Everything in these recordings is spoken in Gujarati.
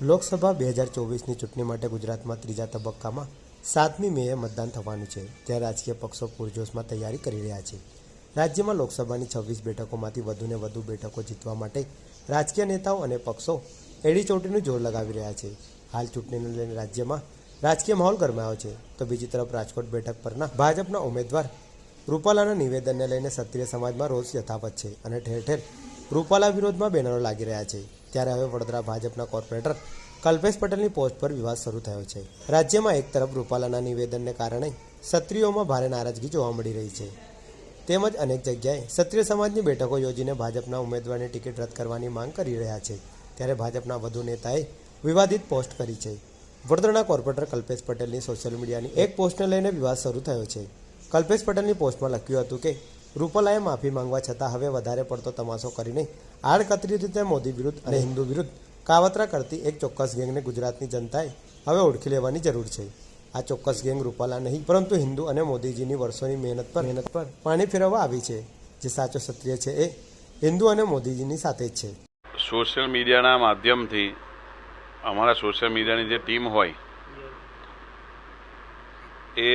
લોકસભા બે હજાર ચોવીસની ચૂંટણી માટે ગુજરાતમાં ત્રીજા તબક્કામાં સાતમી મેએ મતદાન થવાનું છે, જ્યાં રાજકીય પક્ષો પૂરજોશમાં તૈયારી કરી રહ્યા છે. રાજ્યમાં લોકસભાની છવ્વીસ બેઠકોમાંથી વધુને વધુ બેઠકો જીતવા માટે રાજકીય નેતાઓ અને પક્ષો એડી ચોટીનું જોર લગાવી રહ્યા છે. હાલ ચૂંટણીને લઈને રાજ્યમાં રાજકીય માહોલ ગરમાયો છે. તો બીજી તરફ રાજકોટ બેઠક પરના ભાજપના ઉમેદવાર રૂપાલાના નિવેદનને લઈને ક્ષત્રિય સમાજમાં રોષ યથાવત છે અને ઠેર ઠેર રૂપાલા વિરોધમાં બેનરો લાગી રહ્યા છે. ત્યારે હવે વડોદરા ભાજપના કોર્પોરેટર કલ્પેશ પટેલની પોસ્ટ પર વિવાદ શરૂ થયો છે. રાજ્યમાં એક તરફ રૂપાલાના નિવેદનને કારણે ક્ષત્રિયોમાં ભારે નારાજગી જોવા મળી રહી છે. તેમજ અનેક જગ્યાએ ક્ષત્રિય સમાજની બેઠકો યોજીને ભાજપના ઉમેદવારની ટિકિટ રદ કરવાની માંગ કરી રહ્યા છે. ત્યારે ભાજપના વધુ નેતાએ વિવાદિત પોસ્ટ કરી છે. વડોદરાના કોર્પોરેટર કલ્પેશ પટેલની સોશિયલ મીડિયાની એક પોસ્ટને લઈને વિવાદ શરૂ થયો છે. કલ્પેશ પટેલની પોસ્ટમાં લખ્યું હતું કે રૂપલાએ માફી માંગવા છતાં હવે વધારે પડતો તમાશો કરીને આડકતરી રીતે મોદી વિરુદ્ધ અને હિન્દુ વિરુદ્ધ કાવતરા કરતી એક ચોક્કસ ગેંગને ગુજરાતની જનતાએ હવે ઓળખી લેવાની જરૂર છે. આ ચોક્કસ ગેંગ રૂપાલા નહીં પરંતુ હિન્દુ અને મોદીજીની વર્ષોની મહેનત પર મહેનત પર. પાણી ફેરવવા આવી છે. જે સાચો ક્ષત્રિય છે એ હિન્દુ અને મોદીજીની સાથે જ છે. સોશિયલ મીડિયાના માધ્યમથી અમારા સોશિયલ મીડિયાની જે ટીમ હોય એ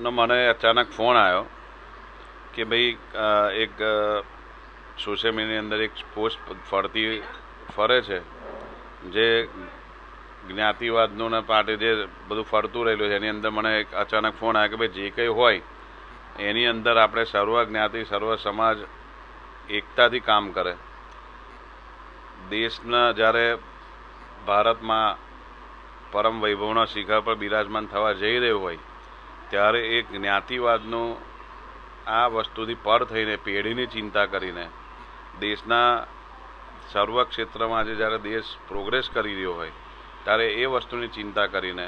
નો મને અચાનક ફોન આવ્યો કે ભાઈ એક સોશિયલ મીડિયાની અંદર એક પોસ્ટ ફરતી, ફરે છે, જે જ્ઞાતિવાદનું ને પાટે જે બધું ફરતું રહેલું છે, એની અંદર મને એક અચાનક ફોન આવ્યો કે ભાઈ, જે કંઈ હોય, એની અંદર આપણે સર્વ જ્ઞાતિ, સર્વ સમાજ એકતાથી કામ કરે. દેશના જ્યારે ભારતમાં પરમ વૈભવના શિખર પર બિરાજમાન થવા જઈ રહ્યું હોય ત્યારે એ જ્ઞાતિવાદનો આ વસ્તુથી પર થઈને, પેઢીની ચિંતા કરીને, દેશના સર્વ ક્ષેત્રમાં આજે જ્યારે દેશ પ્રોગ્રેસ કરી રહ્યો હોય, ત્યારે એ વસ્તુની ચિંતા કરીને,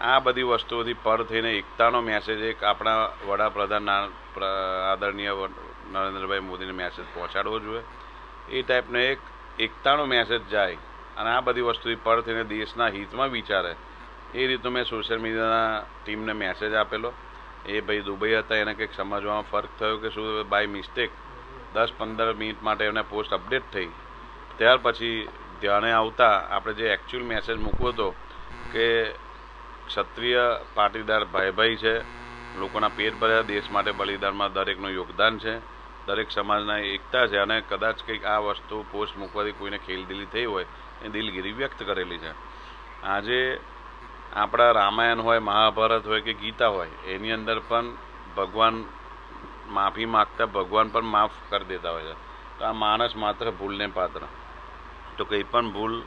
આ બધી વસ્તુઓથી પર થઈને એકતાનો મેસેજ એક આપણા વડાપ્રધાન આદરણીય નરેન્દ્રભાઈ મોદીને મેસેજ પહોંચાડવો જોઈએ. એ ટાઈપનો એક એકતાનો મેસેજ જાય અને આ બધી વસ્તુથી પર થઈને દેશના હિતમાં વિચારે. એ રીતે મેં સોશિયલ મીડિયાના ટીમને મેસેજ આપેલો. એ ભાઈ દુબઈ હતા, એને કંઈક સમજવામાં ફરક થયો કે શું બાય મિસ્ટેક દસ પંદર મિનિટ માટે એમને પોસ્ટ અપડેટ થઈ. ત્યાર પછી ધ્યાને આવતા આપણે જે એકચ્યુઅલ મેસેજ મૂકવો હતો કે ક્ષત્રિય પાટીદાર ભાઈ ભાઈ છે, લોકોના પેટ ભર્યા, દેશ માટે બલિદાનમાં દરેકનું યોગદાન છે, દરેક સમાજના એકતા છે અને કદાચ કંઈક આ વસ્તુ પોસ્ટ મૂકવાથી કોઈને ખેલદિલી થઈ હોય, એ દિલગીરી વ્યક્ત કરેલી છે. આજે આપણા રામાયણ હોય, મહાભારત હોય કે ગીતા હોય, એની અંદર પણ ભગવાન માફી માગતા, ભગવાન પણ માફ કરી દેતા હોય છે. તો આ માણસ માત્ર ભૂલને પાત્ર. તો કંઈ પણ ભૂલ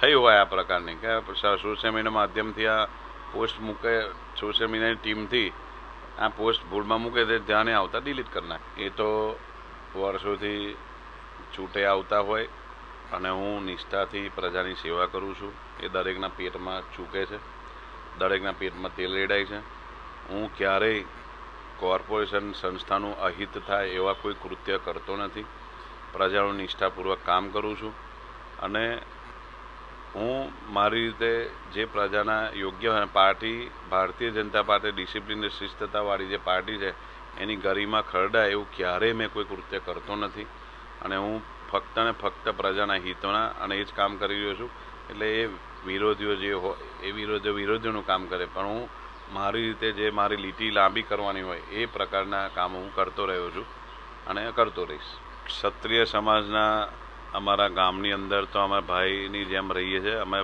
થઈ હોય આ પ્રકારની, કે સોશિયલ મીડિયા માધ્યમથી આ પોસ્ટ મૂકે, સોશિયલ મીડિયાની ટીમથી આ પોસ્ટ ભૂલમાં મૂકે તે ધ્યાને આવતા ડિલીટ કરી નાખે. એ તો વર્ષોથી છૂટે આવતા હોય અને હું નિષ્ઠાથી પ્રજાની સેવા કરું છું. એ દરેકના પેટમાં ચૂકે છે. દરેકના પેટમાં તેલ રેડાય છે. હું ક્યારેય કોર્પોરેશન સંસ્થાનું અહિત થાય એવા કોઈ કૃત્ય કરતો નથી. પ્રજાનું નિષ્ઠાપૂર્વક કામ કરું છું. અને હું મારી રીતે જે પ્રજાના યોગ્ય party, Bharatiya Janata party discipline અને શિસ્તતાવાળી જે પાર્ટી છે, એની ગરિમા ખરડાય એવું ક્યારેય મેં કોઈ કૃત્ય કરતો નથી. અને હું ફક્ત ને ફક્ત પ્રજાના હિતોના અને એ જ કામ કરી રહ્યો છું. એટલે એ વિરોધીઓ જે હોય એ વિરોધીઓ વિરોધીઓનું કામ કરે, પણ હું મારી રીતે જે મારી લીટી લાંબી કરવાની હોય, એ પ્રકારના કામ હું કરતો રહ્યો છું અને કરતો રહીશ. ક્ષત્રિય સમાજના અમારા ગામની અંદર તો અમે ભાઈની જેમ રહીએ છીએ, અમે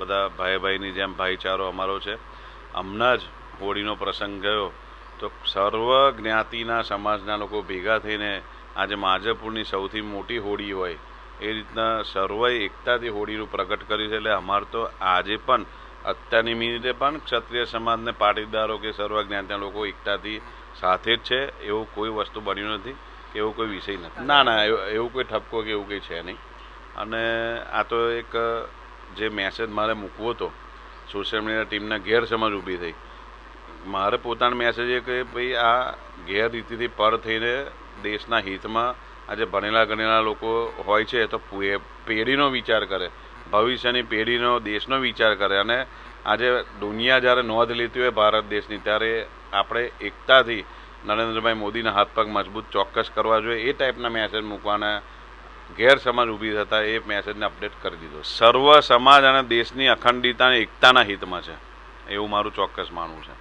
બધા ભાઈ ભાઈની જેમ ભાઈચારો અમારો છે. હમણાં જ હોળીનો પ્રસંગ ગયો, તો સર્વ જ્ઞાતિના સમાજના લોકો ભેગા થઈને આજે માજપુરની સૌથી મોટી હોળી હોય એ રીતના સર્વે એકતાથી હોળીનું પ્રગટ કર્યું છે એટલે અમારે તો આજે પણ અત્યારની મિનિટે પણ ક્ષત્રિય સમાજને પાટીદારો કે સર્વ જ્ઞાતિના લોકો એકતાથી સાથે જ છે. એવું કોઈ વસ્તુ બન્યું નથી કે એવો કોઈ વિષય નથી. ના ના, એવું કોઈ ઠપકો કે એવું કંઈ છે નહીં. અને આ તો એક જે મેસેજ મારે મૂકવો હતો સોશિયલ મીડિયા ટીમના ગેરસમજ ઊભી થઈ. મારે પોતાનો મેસેજ એ કે ભાઈ આ ગેરરીતિથી પર થઈને દેશના હિતમાં આજે ભણેલા ગણેલા લોકો હોય છે તો પેઢીનો વિચાર કરે. ભવિષ્યની પેઢીનો, દેશનો વિચાર કરે. અને આજે દુનિયા જ્યારે નોંધ લેતી હોય ભારત દેશની, ત્યારે આપણે એકતાથી નરેન્દ્રભાઈ મોદીના હાથ પગ મજબૂત ચોક્કસ કરવા જોઈએ. એ ટાઈપના મેસેજ મૂકવાના ગેરસમજ ઊભી થતા એ મેસેજને અપડેટ કરી દીધો. સર્વ સમાજ અને દેશની અખંડિતા અને એકતાના હિતમાં છે. એવું મારું ચોક્કસ માનવું છે.